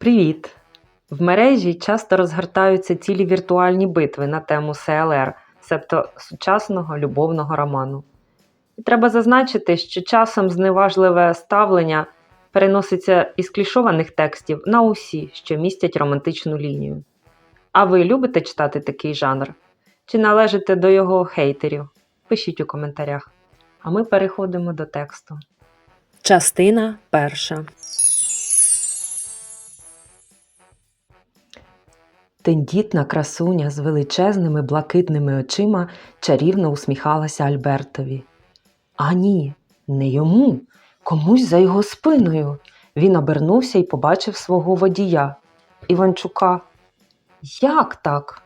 Привіт! В мережі часто розгортаються цілі віртуальні битви на тему СЛР, себто сучасного любовного роману. І треба зазначити, що часом зневажливе ставлення переноситься із клішованих текстів на усі, що містять романтичну лінію. А ви любите читати такий жанр? Чи належите до його хейтерів? Пишіть у коментарях. А ми переходимо до тексту. Частина перша. Тендітна красуня з величезними блакитними очима чарівно усміхалася Альбертові. А ні, не йому, комусь за його спиною. Він обернувся і побачив свого водія Іванчука. Як так?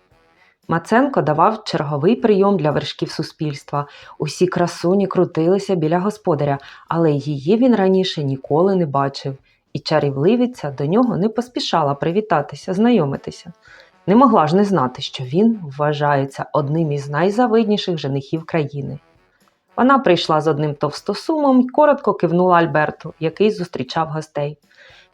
Маценко давав черговий прийом для вершків суспільства. Усі красуні крутилися біля господаря, але її він раніше ніколи не бачив, і чарівливиця до нього не поспішала привітатися, знайомитися. Не могла ж не знати, що він вважається одним із найзавидніших женихів країни. Вона прийшла з одним товстосумом і коротко кивнула Альберту, який зустрічав гостей.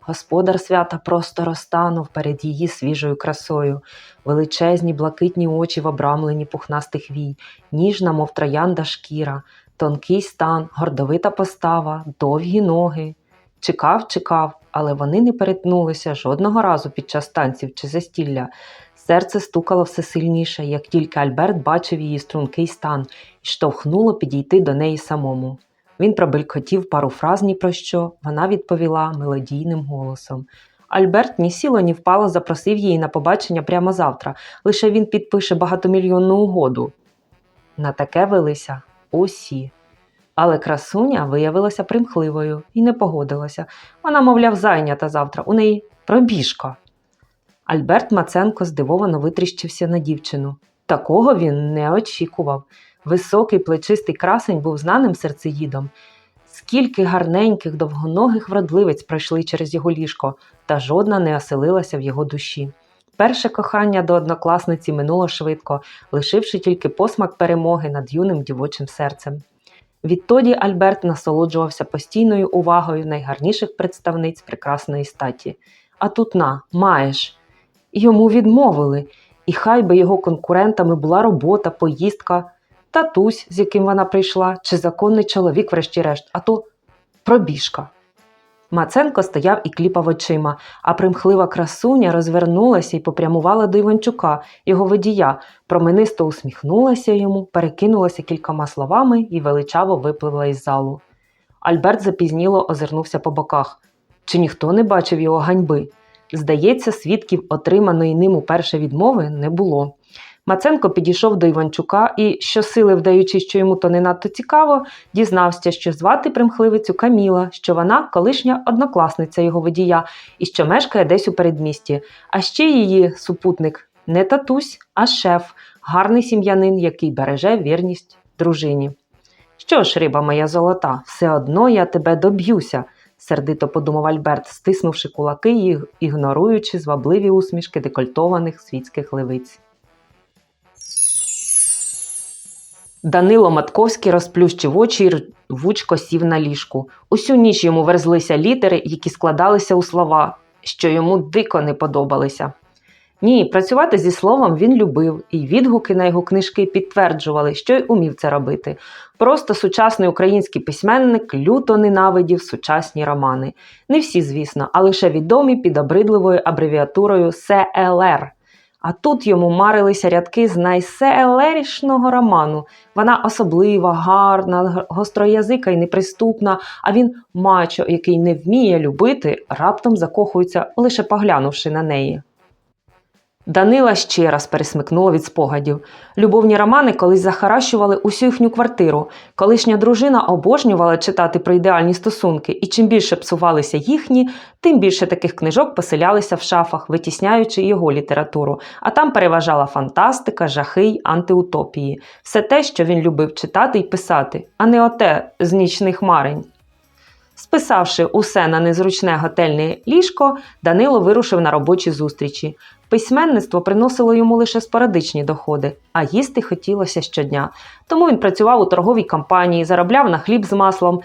Господар свята просто розтанув перед її свіжою красою, величезні блакитні очі в обрамленні пухнастих вій, ніжна, мов троянда шкіра, тонкий стан, гордовита постава, довгі ноги. Чекав, чекав, але вони не перетнулися жодного разу під час танців чи застілля. Серце стукало все сильніше, як тільки Альберт бачив її стрункий стан і штовхнуло підійти до неї самому. Він пробелькотів пару фраз ні про що, вона відповіла мелодійним голосом. Альберт ні сіло, ні впало запросив її на побачення прямо завтра, лише він підпише багатомільйонну угоду. На таке велися усі. Але красуня виявилася примхливою і не погодилася. Вона, мовляв, зайнята завтра, у неї пробіжка. Альберт Маценко здивовано витріщився на дівчину. Такого він не очікував. Високий плечистий красень був знаним серцеїдом. Скільки гарненьких, довгоногих вродливиць пройшли через його ліжко, та жодна не оселилася в його душі. Перше кохання до однокласниці минуло швидко, лишивши тільки посмак перемоги над юним дівочим серцем. Відтоді Альберт насолоджувався постійною увагою найгарніших представниць прекрасної статі. А тут на, маєш. Йому відмовили, і хай би його конкурентами була робота, поїздка, татусь, з яким вона прийшла, чи законний чоловік, врешті-решт, а то пробіжка. Маценко стояв і кліпав очима, а примхлива красуня розвернулася і попрямувала до Іванчука, його водія, променисто усміхнулася йому, перекинулася кількома словами і величаво випливла із залу. Альберт запізніло озирнувся по боках. Чи ніхто не бачив його ганьби? Здається, свідків отриманої ним уперше відмови не було. Маценко підійшов до Іванчука і, щосили вдаючи, що йому то не надто цікаво, дізнався, що звати примхливицю Каміла, що вона колишня однокласниця його водія і що мешкає десь у передмісті. А ще її супутник не татусь, а шеф, гарний сім'янин, який береже вірність дружині. Що ж, риба моя золота, все одно я тебе доб'юся, сердито подумав Альберт, стиснувши кулаки і ігноруючи звабливі усмішки декольтованих світських левиць. Данило Матковський розплющив очі й рвучко сів на ліжку. Усю ніч йому верзлися літери, які складалися у слова, що йому дико не подобалися. Ні, працювати зі словом він любив, і відгуки на його книжки підтверджували, що й умів це робити. Просто сучасний український письменник люто ненавидів сучасні романи. Не всі, звісно, а лише відомі під обридливою абревіатурою СЛР. А тут йому марилися рядки з найселерішного роману. Вона особлива, гарна, гостроязика і неприступна, а він мачо, який не вміє любити, раптом закохується, лише поглянувши на неї. Данила ще раз пересмикнуло від спогадів. Любовні романи колись захаращували усю їхню квартиру. Колишня дружина обожнювала читати про ідеальні стосунки, і чим більше псувалися їхні, тим більше таких книжок поселялися в шафах, витісняючи його літературу. А там переважала фантастика, жахи й антиутопії. Все те, що він любив читати і писати, а не оте з нічних марень. Списавши усе на незручне готельне ліжко, Данило вирушив на робочі зустрічі. Письменництво приносило йому лише спорадичні доходи, а їсти хотілося щодня. Тому він працював у торговій компанії, заробляв на хліб з маслом,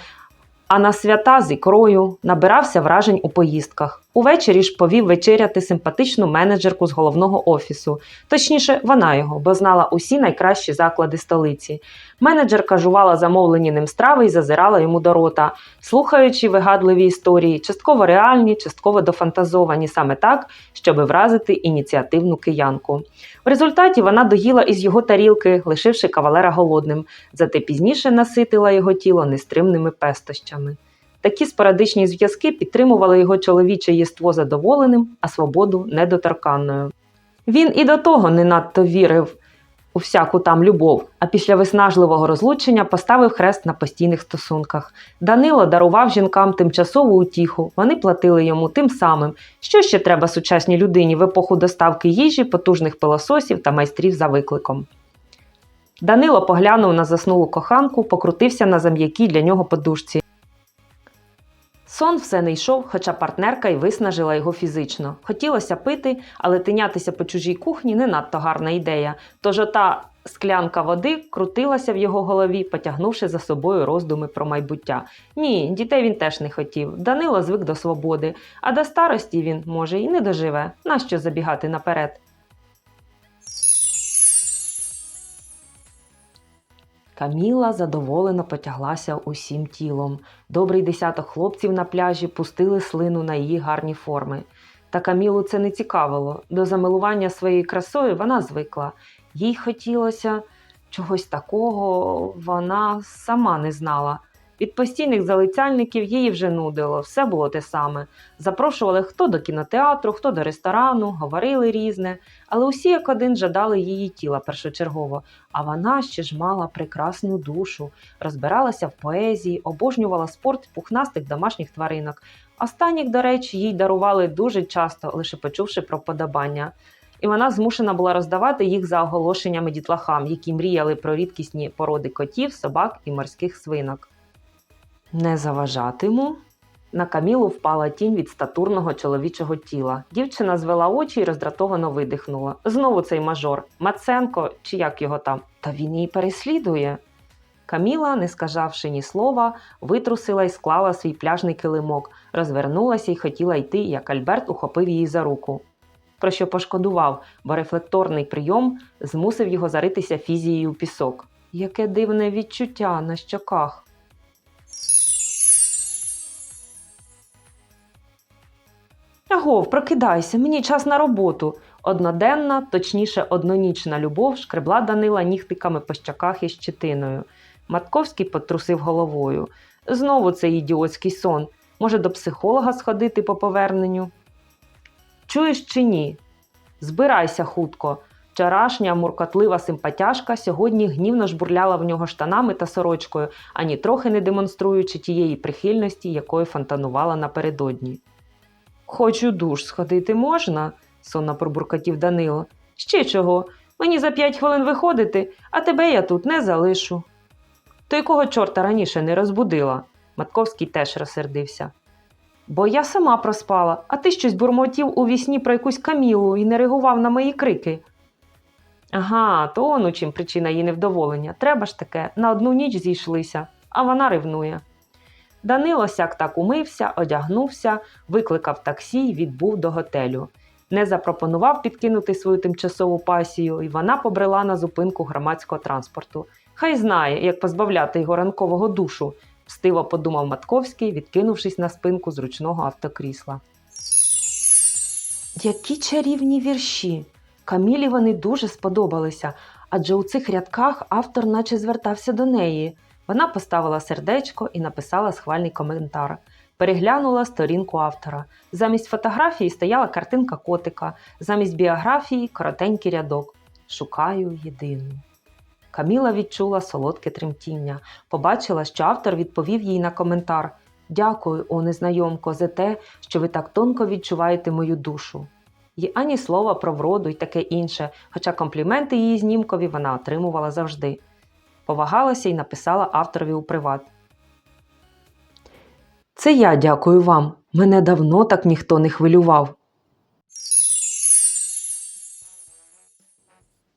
а на свята з ікрою набирався вражень у поїздках. Увечері ж повів вечеряти симпатичну менеджерку з головного офісу. Точніше, вона його, бо знала усі найкращі заклади столиці. Менеджерка жувала замовлені ним страви і зазирала йому до рота, слухаючи вигадливі історії, частково реальні, частково дофантазовані, саме так, щоби вразити ініціативну киянку. В результаті вона доїла із його тарілки, лишивши кавалера голодним, зате пізніше наситила його тіло нестримними пестощами. Такі спорадичні зв'язки підтримували його чоловіче єство задоволеним, а свободу недоторканною. Він і до того не надто вірив у всяку там любов, а після виснажливого розлучення поставив хрест на постійних стосунках. Данило дарував жінкам тимчасову утіху, вони платили йому тим самим. Що ще треба сучасній людині в епоху доставки їжі, потужних пилососів та майстрів за викликом? Данило поглянув на заснулу коханку, покрутився на зам'якій для нього подушці. Сон все не йшов, хоча партнерка й виснажила його фізично. Хотілося пити, але тинятися по чужій кухні не надто гарна ідея. Тож ота склянка води крутилася в його голові, потягнувши за собою роздуми про майбуття. Ні, дітей він теж не хотів. Данило звик до свободи, а до старості він, може, і не доживе. Нащо забігати наперед? Каміла задоволено потяглася усім тілом. Добрий десяток хлопців на пляжі пустили слину на її гарні форми. Та Камілу це не цікавило. До замилування своєю красою вона звикла. Їй хотілося чогось такого, вона сама не знала. Від постійних залицяльників її вже нудило, все було те саме. Запрошували хто до кінотеатру, хто до ресторану, говорили різне, але усі як один жадали її тіла першочергово. А вона ще ж мала прекрасну душу, розбиралася в поезії, обожнювала спорт пухнастих домашніх тваринок. Останніх, до речі, їй дарували дуже часто, лише почувши про подобання. І вона змушена була роздавати їх за оголошеннями дітлахам, які мріяли про рідкісні породи котів, собак і морських свинок. Не заважатиму. На Камілу впала тінь від статурного чоловічого тіла. Дівчина звела очі і роздратовано видихнула. Знову цей мажор, Маценко, чи як його там, та він її переслідує. Каміла, не сказавши ні слова, витрусила і склала свій пляжний килимок, розвернулася і хотіла йти, як Альберт ухопив її за руку. Про що пошкодував, бо рефлекторний прийом змусив його заритися фізією у пісок. Яке дивне відчуття на щоках. Агов, прокидайся, мені час на роботу. Одноденна, точніше, однонічна любов шкребла Данила нігтиками по щоках і щетиною. Матковський потрусив головою. Знову цей ідіотський сон. Може, до психолога сходити по поверненню? Чуєш чи ні? Збирайся хутко. Вчорашня муркотлива симпатяшка сьогодні гнівно жбурляла в нього штанами та сорочкою, ані трохи не демонструючи тієї прихильності, якою фонтанувала напередодні. Хоч у душ сходити можна, сонно пробуркотів Данило. Ще чого? Мені за п'ять хвилин виходити, а тебе я тут не залишу. То якого чорта раніше не розбудила? Матковський теж розсердився. Бо я сама проспала, а ти щось бурмотів у вісні про якусь камілу і не реагував на мої крики. Ага, то он у чим причина її невдоволення. Треба ж таке, на одну ніч зійшлися, а вона ревнує. Данило сяк так умився, одягнувся, викликав таксі й відбув до готелю. Не запропонував підкинути свою тимчасову пасію, і вона побрела на зупинку громадського транспорту. Хай знає, як позбавляти його ранкового душу, встиво подумав Матковський, відкинувшись на спинку зручного автокрісла. Які чарівні вірші! Камілі вони дуже сподобалися, адже у цих рядках автор наче звертався до неї. Вона поставила сердечко і написала схвальний коментар. Переглянула сторінку автора. Замість фотографії стояла картинка котика, замість біографії коротенький рядок. Шукаю єдину. Каміла відчула солодке тремтіння, побачила, що автор відповів їй на коментар. Дякую, о незнайомко, за те, що ви так тонко відчуваєте мою душу. Й ані слова про вроду й таке інше, хоча компліменти її знімкові вона отримувала завжди. Повагалася і написала авторові у приват. Це я дякую вам. Мене давно так ніхто не хвилював.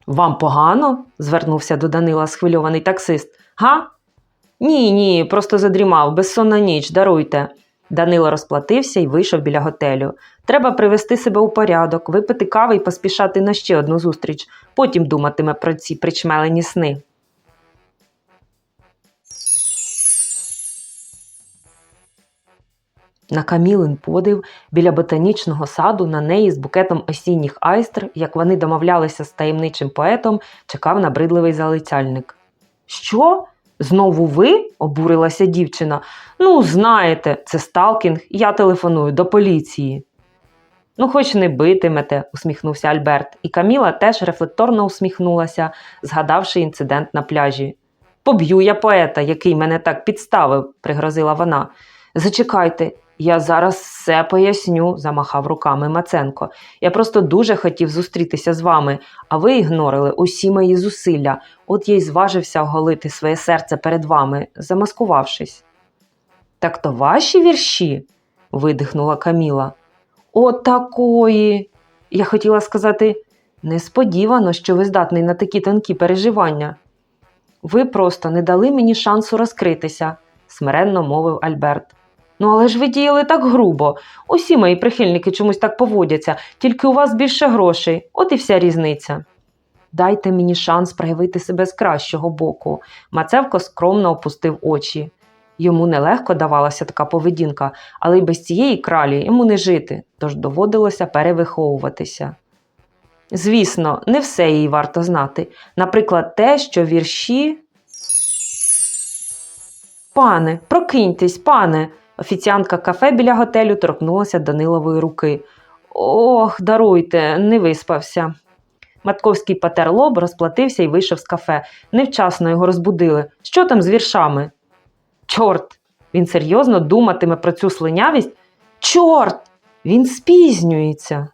Вам погано? звернувся до Данила схвильований таксист. Га? Ні, ні, просто задрімав, безсонна ніч, даруйте. Данило розплатився і вийшов біля готелю. Треба привести себе у порядок, випити кави і поспішати на ще одну зустріч. Потім думатиме про ці причмелені сни. На Камілин подив біля ботанічного саду на неї з букетом осінніх айстр, як вони домовлялися з таємничим поетом, чекав набридливий залицяльник. Що? Знову ви? обурилася дівчина. Ну, знаєте, це сталкінг, я телефоную до поліції. Ну, хоч не битимете, усміхнувся Альберт, і Каміла теж рефлекторно усміхнулася, згадавши інцидент на пляжі. Поб'ю я поета, який мене так підставив, пригрозила вона. Зачекайте, я зараз все поясню, замахав руками Маценко. Я просто дуже хотів зустрітися з вами, а ви ігнорили усі мої зусилля. От я й зважився оголити своє серце перед вами, замаскувавшись. Так то ваші вірші? видихнула Каміла. От такої. Я хотіла сказати, несподівано, що ви здатний на такі тонкі переживання. Ви просто не дали мені шансу розкритися, смиренно мовив Альберт. Ну, але ж ви діяли так грубо. Усі мої прихильники чомусь так поводяться, тільки у вас більше грошей, от і вся різниця. Дайте мені шанс проявити себе з кращого боку. Мацевко скромно опустив очі. Йому нелегко давалася така поведінка, але й без цієї кралі йому не жити, тож доводилося перевиховуватися. Звісно, не все їй варто знати. Наприклад, те, що вірші. Пане, прокиньтесь, пане. Офіціантка кафе біля готелю торкнулася Данилової руки. Ох, даруйте, не виспався. Матковський потер лоб, розплатився і вийшов з кафе. Невчасно його розбудили. Що там з віршами? Чорт! Він серйозно думатиме про цю слинявість? Чорт! Він спізнюється.